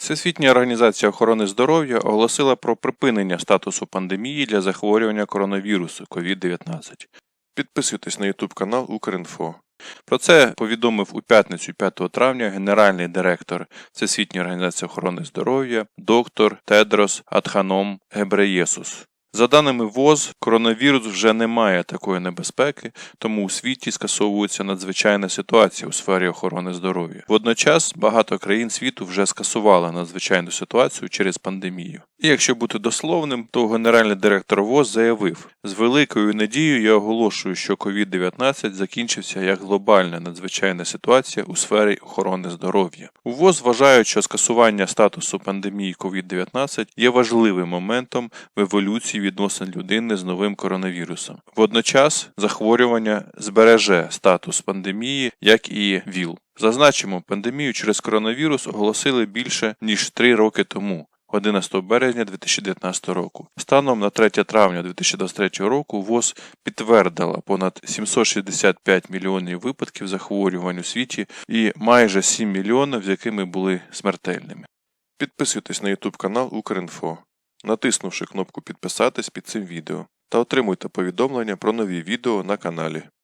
Всесвітня організація охорони здоров'я оголосила про припинення статусу пандемії для захворювання коронавірусу COVID-19. Підписуйтесь на YouTube канал Укрінфо. Про це повідомив у п'ятницю 5 травня генеральний директор Всесвітньої організації охорони здоров'я доктор Тедрос Адханом Гебреєсус. За даними ВОЗ, коронавірус вже не має такої небезпеки, тому у світі скасовується надзвичайна ситуація у сфері охорони здоров'я. Водночас багато країн світу вже скасували надзвичайну ситуацію через пандемію. І якщо бути дословним, то генеральний директор ВОЗ заявив: з великою надією я оголошую, що COVID-19 закінчився як глобальна надзвичайна ситуація у сфері охорони здоров'я. У ВОЗ вважають, що скасування статусу пандемії COVID-19 є важливим моментом в еволюції відносин людини з новим коронавірусом. Водночас захворювання збереже статус пандемії, як і ВІЛ. Зазначимо, пандемію через коронавірус оголосили більше ніж 3 роки тому. 11 березня 2019 року. Станом на 3 травня 2023 року ВОЗ підтвердила понад 765 мільйонів випадків захворювань у світі і майже 7 мільйонів, з якими були смертельними. Підписуйтесь на YouTube канал Укрінфо, натиснувши кнопку підписатись під цим відео та отримуйте повідомлення про нові відео на каналі.